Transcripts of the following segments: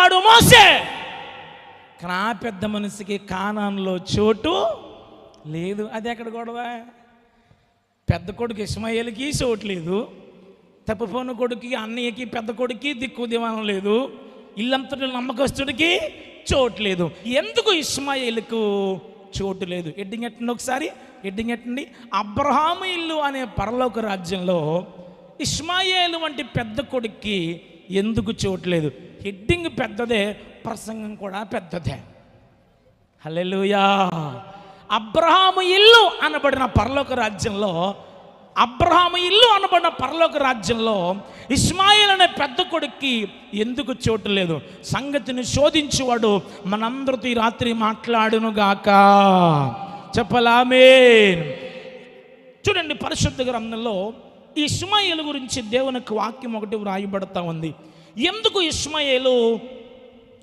వాడు మోసే. కానీ ఆ పెద్ద మనిషికి కానాన్లో చోటు లేదు. అది ఎక్కడ గొడవ? పెద్ద కొడుకు ఇస్మాయిల్కి చోటు లేదు. తప్పిపోయిన కొడుకుకి అన్నయ్యకి పెద్ద కొడుకుకి దిక్కు దివానం లేదు. ఇల్లంతటి నమ్మకస్తుడికి చోటు లేదు. ఎందుకు ఇస్మాయిల్కు చోటు లేదు? ఎడ్డింగ్ ఎట్టండి ఒకసారి? ఎడ్డింగ్ ఎట్టండి? అబ్రహాము ఇల్లు అనే పరలోక రాజ్యంలో ఇస్మాయిల్ వంటి పెద్ద కొడుక్కి ఎందుకు చోటు లేదు? హెడ్డింగ్ పెద్దదే ప్రసంగం కూడా పెద్దదే. హలెలుయా అబ్రహాము ఇల్లు అనబడిన పరలోక రాజ్యంలో అబ్రహాము ఇల్లు అనబడిన పరలోక రాజ్యంలో ఇస్మాయిల్ అనే పెద్ద కొడుక్కి ఎందుకు చోటు లేదు? సంగతిని శోధించువాడు మనందరితో ఈ రాత్రి మాట్లాడును గాక. చెప్పలామే చూడండి పరిశుద్ధ గ్రంథంలో ఇస్మాయిల్ గురించి దేవునికి వాక్యం ఒకటి వ్రాయబడతా ఉంది. ఎందుకు ఇస్మాయిలు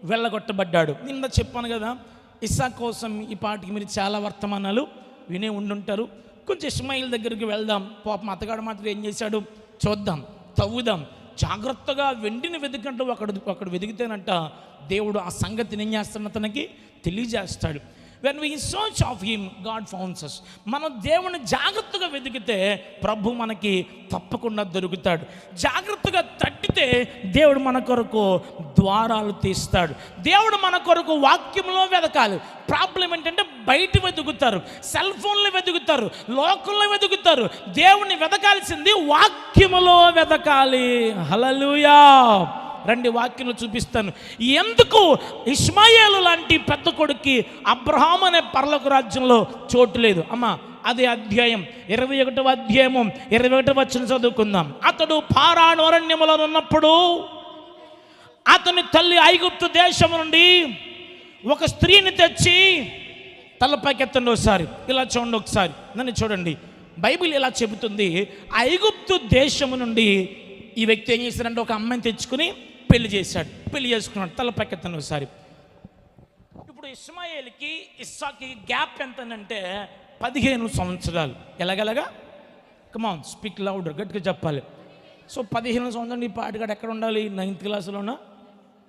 వెళ్ళగొట్టబడ్డాడు? నిన్న చెప్పాను కదా ఇస్సా కోసం ఈ పాటికి మీరు చాలా వర్తమానాలు వినే ఉండుంటారు. కొంచెం ఇస్మాయిల్ దగ్గరికి వెళ్దాం. పాపం అతగాడు మాత్రం ఏం చేశాడు? చూద్దాం తవ్వుదాం. జాగ్రత్తగా వెండిని వెతికంటూ అక్కడ అక్కడ వెతికితేనంట దేవుడు ఆ సంగతిని ఏం చేస్తాడు? అతనికి తెలియజేస్తాడు. When we search of him God founds us మనం దేవుని జాగ్రత్తగా వెతికితే ప్రభు మనకి తప్పకుండా దొరుకుతాడు. జాగ్రత్తగా తట్టితే దేవుడు మన కొరకు ద్వారాలు తీస్తాడు. దేవుడు మన కొరకు వాక్యంలో వెతకాలి. ప్రాబ్లం ఏంటంటే బయట వెతుకుతారు. సెల్ ఫోన్లు వెతుకుతారు. లోకంలో వెతుకుతారు. దేవుణ్ణి వెతకాల్సింది వాక్యములో వెతకాలి. హలలుయా రండి వాక్యం చూపిస్తాను. ఎందుకు? ఇస్మాయేలు లాంటి పెద్ద కొడుక్కి అబ్రహాం అనే పర్లకు రాజ్యంలో చోటు లేదు. అమ్మా అదే అధ్యాయం. ఇరవై ఒకటవ అధ్యాయము ఇరవై ఒకటవ వచ్చిన చదువుకుందాం. అతడు పారాణు అరణ్యములో ఉన్నప్పుడు అతని తల్లి ఐగుప్తు దేశం నుండి ఒక స్త్రీని తెచ్చి తలపైకెత్తండి ఒకసారి. ఇలా చూడండి ఒకసారి. నన్ను చూడండి. బైబిల్ ఇలా చెబుతుంది. ఐగుప్తు దేశము నుండి ఈ వ్యక్తి ఏం చేశారంటే ఒక అమ్మాయిని తెచ్చుకుని పెళ్ళి చేశాడు. పెళ్ళి చేసుకున్నాడు. తలపైకెత్తండి ఒకసారి. ఇప్పుడు ఇస్మాయిల్కి ఇస్సాకి గ్యాప్ ఎంతనంటే పదిహేను సంవత్సరాలు. ఎలాగెలాగా? కమాన్ స్పీక్ లౌడర్ గట్టిగా చెప్పాలి. సో పదిహేను సంవత్సరాలు ఈ పాటగాడు ఎక్కడ ఉండాలి? నైన్త్ క్లాస్లోనో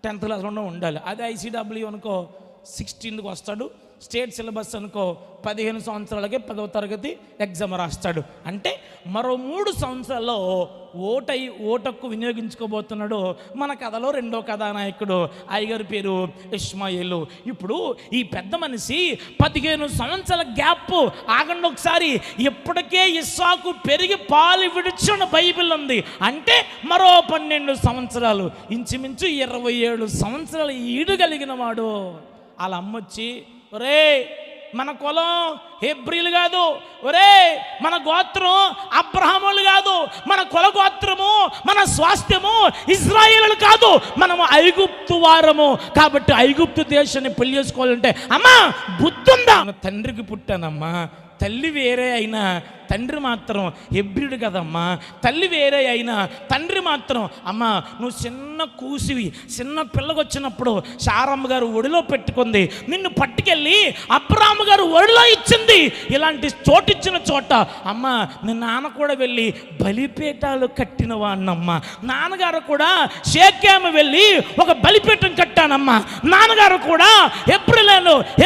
టెన్త్ క్లాస్లోనో ఉండాలి. అదే ఐసీడబ్ల్యూ అనుకో సిక్స్టీన్కి వస్తాడు. స్టేట్ సిలబస్ అనుకో పదిహేను సంవత్సరాలకే పదవ తరగతి ఎగ్జామ్ రాస్తాడు. అంటే మరో మూడు సంవత్సరాల్లో ఓటై ఓటక్కు వినియోగించుకోబోతున్నాడు మన కథలో రెండో కథానాయకుడు ఐగర్ పేరు ఇష్మాయిలు. ఇప్పుడు ఈ పెద్ద మనిషి పదిహేను సంవత్సరాల గ్యాప్ ఆగండి ఒకసారి. ఇప్పటికే ఇస్సాకు పెరిగి పాలు విడిచిన బైబిల్ ఉంది. అంటే మరో పన్నెండు సంవత్సరాలు. ఇంచుమించు ఇరవై ఏడు సంవత్సరాలు ఈడు కలిగిన వాడు. వాళ్ళ అమ్మొచ్చి ఒరే మన కులం హెబ్రిలు కాదు. ఒరే మన గోత్రం అబ్రహములు కాదు. మన కుల గోత్రము మన స్వాస్థ్యము ఇజ్రాయేలు కాదు. మనము ఐగుప్తు వారము. కాబట్టి ఐగుప్తు దేశాన్ని పెళ్ళి చేసుకోవాలంటే అమ్మా బుద్ధుందా? మన తండ్రికి పుట్టానమ్మా. తల్లి వేరే అయినా తండ్రి మాత్రం ఎబ్రిడు కదమ్మా. తల్లి వేరే అయినా తండ్రి మాత్రం అమ్మా నువ్వు చిన్న కూసివి చిన్న పిల్లకొచ్చినప్పుడు శారమ్మ గారు ఒడిలో పెట్టుకుంది. నిన్ను పట్టుకెళ్ళి అబ్రామ్మ గారు ఒడిలో ఇచ్చింది. ఇలాంటి చోటిచ్చిన చోట అమ్మ నీ నాన్న కూడా వెళ్ళి బలిపీఠాలు కట్టిన వాడినమ్మా నాన్నగారు కూడా షేక్యామ వెళ్ళి ఒక బలిపీఠం కట్టానమ్మా. నాన్నగారు కూడా ఏప్రిల్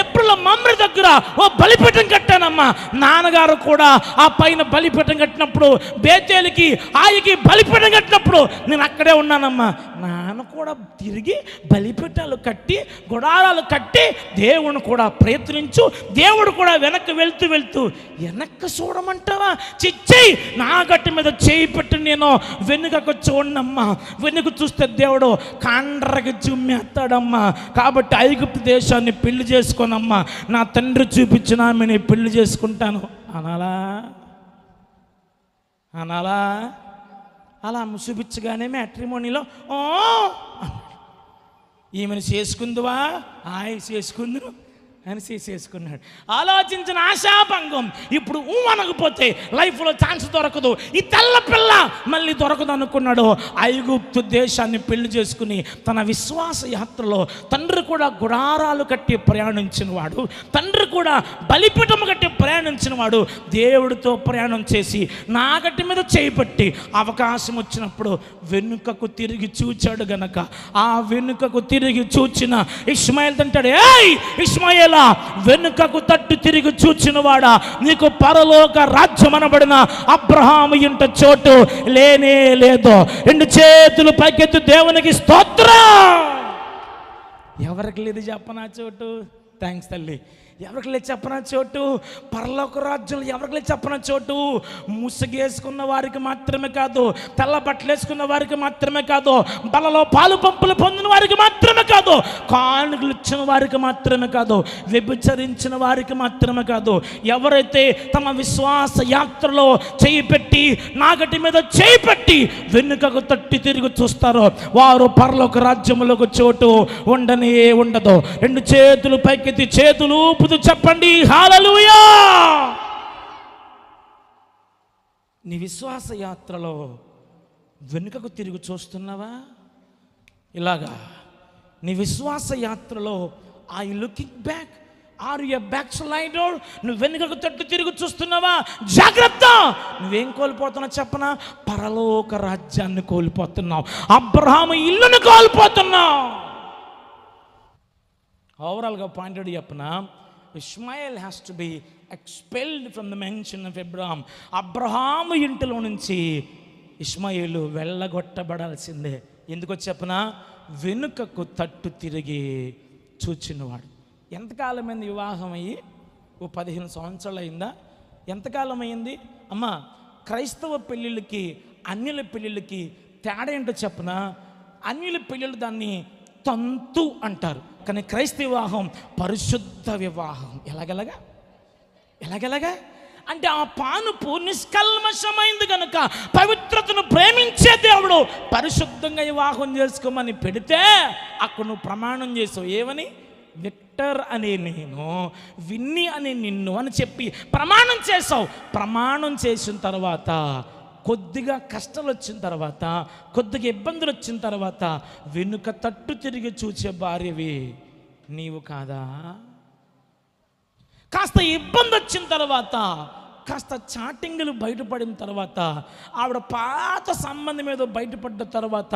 ఏప్రిల్ మమ్మరి దగ్గర ఓ బలిపీఠం నాన్నగారు కూడా ఆ పైన బలిపీఠం కట్టినప్పుడు బేచేలికి ఆయకి బలిపీఠం కట్టినప్పుడు నేను అక్కడే ఉన్నానమ్మా. నాన్న కూడా తిరిగి బలిపీఠాలు కట్టి గుడారాలు కట్టి దేవుని కూడా ప్రయత్నించు దేవుడు కూడా వెనక్కి వెళ్తూ వెళ్తూ వెనక్కి చూడమంటావా? చిచ్చి నా గట్టి మీద చేయి పెట్టి నేను వెనుకకు చూడనమ్మా. వెనుక చూస్తే దేవుడు కాండ్రకి జుమ్మేస్తాడమ్మా కాబట్టి ఐగుప్తు దేశాన్ని పెళ్ళి చేసుకోనమ్మా. నా తండ్రి చూపించిన ఆమెని పెళ్ళి చేసుకుంటాను. అనాలా? అనాలా? అలా చూపించగానే మ్యాట్రిమోనీలో ఓ! ఈమెను చేసుకుందువా? ఆయ్ చేసుకుందును? అని చేసేసుకున్నాడు ఆలోచించిన ఆశాభంగం ఇప్పుడు ఊ అనకపోతే లైఫ్లో ఛాన్స్ దొరకదు. ఈ తెల్ల పిల్ల మళ్ళీ దొరకదు అనుకున్నాడు ఐగుప్తు దేశాన్ని పెళ్ళి చేసుకుని తన విశ్వాస యాత్రలో తండ్రి కూడా గుడారాలు కట్టి ప్రయాణించిన వాడు తండ్రి కూడా బలిపీఠం కట్టి ప్రయాణించిన వాడు దేవుడితో ప్రయాణం చేసి నాగటి మీద చేపట్టి అవకాశం వచ్చినప్పుడు వెనుకకు తిరిగి చూచాడు గనక. ఆ వెనుకకు తిరిగి చూచిన ఇస్మాయిల్ తింటాడు ఏయ్ ఇస్మాయిల్ వెనుకకు తట్టు తిరిగి చూచినవాడా? నీకు పరలోక రాజ్యం అనబడిన అబ్రహాము ఇంట చోటు లేనే లేదు. రెండు చేతులు పైకెత్తు దేవునికి స్తోత్రం. ఎవరికి లేదు చెప్పనా చోటు? థ్యాంక్స్ తల్లి. ఎవరికి చెప్పన చోటు? పరలోక రాజ్యంలో ఎవరికి లేదు చెప్పన చోటు? ముసుగేసుకున్న వారికి మాత్రమే కాదు తెల్ల బట్టలు వేసుకున్న వారికి మాత్రమే కాదు బలలో పాలు పంపులు పొందిన వారికి మాత్రమే కాదు కానుకలు ఇచ్చిన వారికి మాత్రమే కాదు వ్యభిచరించిన వారికి మాత్రమే కాదు. ఎవరైతే తమ విశ్వాస యాత్రలో చేయి పెట్టి నాగటి మీద చేయి పెట్టి వెనుకకు తట్టి తిరిగి చూస్తారో వారు పరలోక రాజ్యములకు చోటు ఉండనే ఉండదు. రెండు చేతులు పైకెత్తి చేతులు ఊపుతూ చెప్పండి హాలలుయా నీ విశ్వాస యాత్రలో వెనుకకు తిరిగి చూస్తున్నావా? ఇలాగా నీ విశ్వాస యాత్రలో I looking back are you backslider నువ్వు వెనుకకు తట్టు తిరిగి చూస్తున్నావా? జాగ్రత్త! నువ్వేం కోల్పోతున్నావు చెప్పనా? పరలోక రాజ్యాన్ని కోల్పోతున్నావు. అబ్రహాము ఇల్లును కోల్పోతున్నావు. ఓవరాల్గా పాయింటెడ్ చెప్పనా? Ishmael has to be expelled from the mansion of Abraham Abraham ఇంటిలో నుంచి ఇస్మాయిలు వెళ్ళగొట్టబడాల్సిందే. ఎందుకో చెప్పిన? వెనుకకు తట్టు తిరిగి చూచినవాడు. ఎంతకాలమైంది వివాహం అయ్యి? ఓ పదిహేను సంవత్సరాలు అయిందా? ఎంతకాలం అయింది అమ్మ క్రైస్తవ పెళ్ళిళ్ళకి అన్యుల పెళ్ళిళ్ళకి తేడా ఏంటో చెప్పనా? అన్యుల పెళ్ళిళ్ళు దాన్ని తంతు అంటారు. కానీ క్రైస్తవ వివాహం పరిశుద్ధ వివాహం. ఎలాగెలాగా? ఎలాగెలాగా? అంటే ఆ పానుపు నిష్కల్మషమైంది కనుక పవిత్రతను ప్రేమించే దేవుడు పరిశుద్ధంగా వివాహం చేసుకోమని పెడితే అక్కడ నువ్వు ప్రమాణం చేసావు. ఏమని? విక్టర్ అనే నేను విన్ని అనే నిన్ను అని చెప్పి ప్రమాణం చేసావు. ప్రమాణం చేసిన తర్వాత కొద్దిగా కష్టాలు వచ్చిన తర్వాత కొద్దిగా ఇబ్బందులు వచ్చిన తర్వాత వెనుక తట్టు తిరిగి చూసే భార్యవి నీవు కాదా? కాస్త ఇబ్బంది వచ్చిన తర్వాత కాస్త చాటింగులు బయటపడిన తర్వాత ఆవిడ పాత సంబంధం ఏదో బయటపడ్డ తర్వాత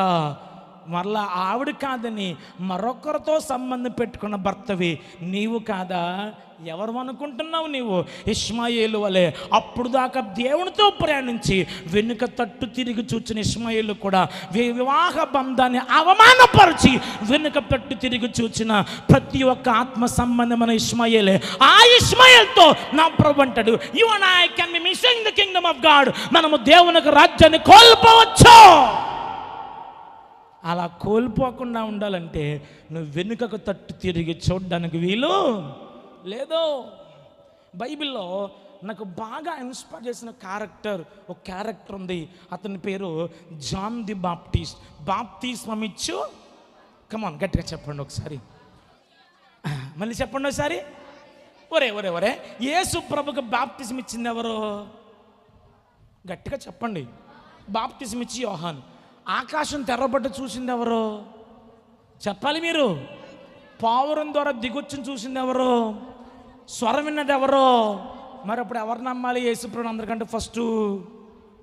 మరలా ఆవిడ కాదని మరొకరితో సంబంధం పెట్టుకున్న భర్తవి నీవు కాదా? ఎవరు అనుకుంటున్నావు నీవు? ఇస్మాయిలు వలె. అప్పుడు దాకా దేవునితో ప్రయాణించి వెనుక తట్టు తిరిగి చూచిన ఇస్మాయిలు కూడా వివాహ బంధాన్ని అవమానపరిచి వెనుక తట్టు తిరిగి చూచిన ప్రతి ఒక్క ఆత్మ సంబంధమైన ఇస్మాయిలే ఆ ఇస్మాయిల్తో నా ప్రభు అంటాడు you and I can be missing the kingdom of God మనము దేవునికి రాజ్యాన్ని కోల్పోవచ్చు. అలా కోల్పోకుండా ఉండాలంటే నువ్వు వెనుకకు తట్టు తిరిగి చూడడానికి వీలు లేదో. బైబిల్లో నాకు బాగా ఇన్స్పైర్ చేసిన క్యారెక్టర్ ఒక క్యారెక్టర్ ఉంది. అతని పేరు జాన్ ది బాప్టిస్ట్. బాప్తిస్మం ఇచ్చు కమాన్ గట్టిగా చెప్పండి ఒకసారి. మళ్ళీ చెప్పండి ఒకసారి. ఒరే ఒరే ఒరే యేసు ప్రభుకి బాప్తిజం ఇచ్చింది ఎవరు? గట్టిగా చెప్పండి. బాప్తిజం ఇచ్చి యోహాన్. ఆకాశం తెర్రబడ్డ చూసింది ఎవరు చెప్పాలి మీరు. పావురం ద్వారా దిగొచ్చిన చూసింది ఎవరు స్వరం విన్నది ఎవరో మరి అప్పుడు ఎవరు నమ్మాలి? యేసుప్రభుని అందరికంటే ఫస్ట్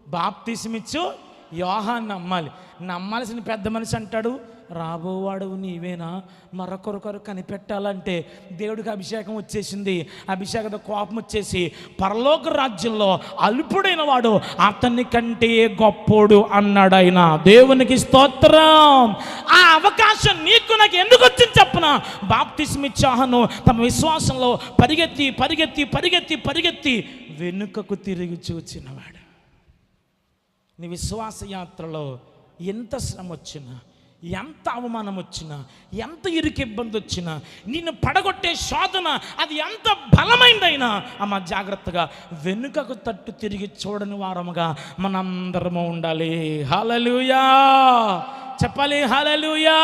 బాప్తిసమిచ్చు యోహాన్ని నమ్మాలి. నమ్మాల్సిన పెద్ద మనిషి అంటాడు రాబోవాడు నీవేనా? మరొకరొకరు కనిపెట్టాలంటే దేవుడికి అభిషేకం వచ్చేసింది. అభిషేకత కోపం వచ్చేసి పరలోక రాజ్యంలో అల్పుడైన వాడు అతని కంటే గొప్పోడు అన్నాడాయన. దేవునికి స్తోత్రం. ఆ అవకాశం నీకు నాకు ఎందుకు వచ్చింది చెప్పన? బాప్తిస్మిచ్చాహను తమ విశ్వాసంలో పరిగెత్తి పరిగెత్తి పరిగెత్తి పరిగెత్తి వెనుకకు తిరిగి చూచినవాడు. నీ విశ్వాస యాత్రలో ఎంత శ్రమ వచ్చినా ఎంత అవమానం వచ్చినా ఎంత ఇరుకు ఇబ్బంది వచ్చినా నిన్ను పడగొట్టే శోధన అది ఎంత బలమైందైనా అమ్మ జాగ్రత్తగా వెనుకకు తట్టు తిరిగి చూడని వారముగా మనందరము ఉండాలి. హలలుయా చెప్పాలి హలలుయా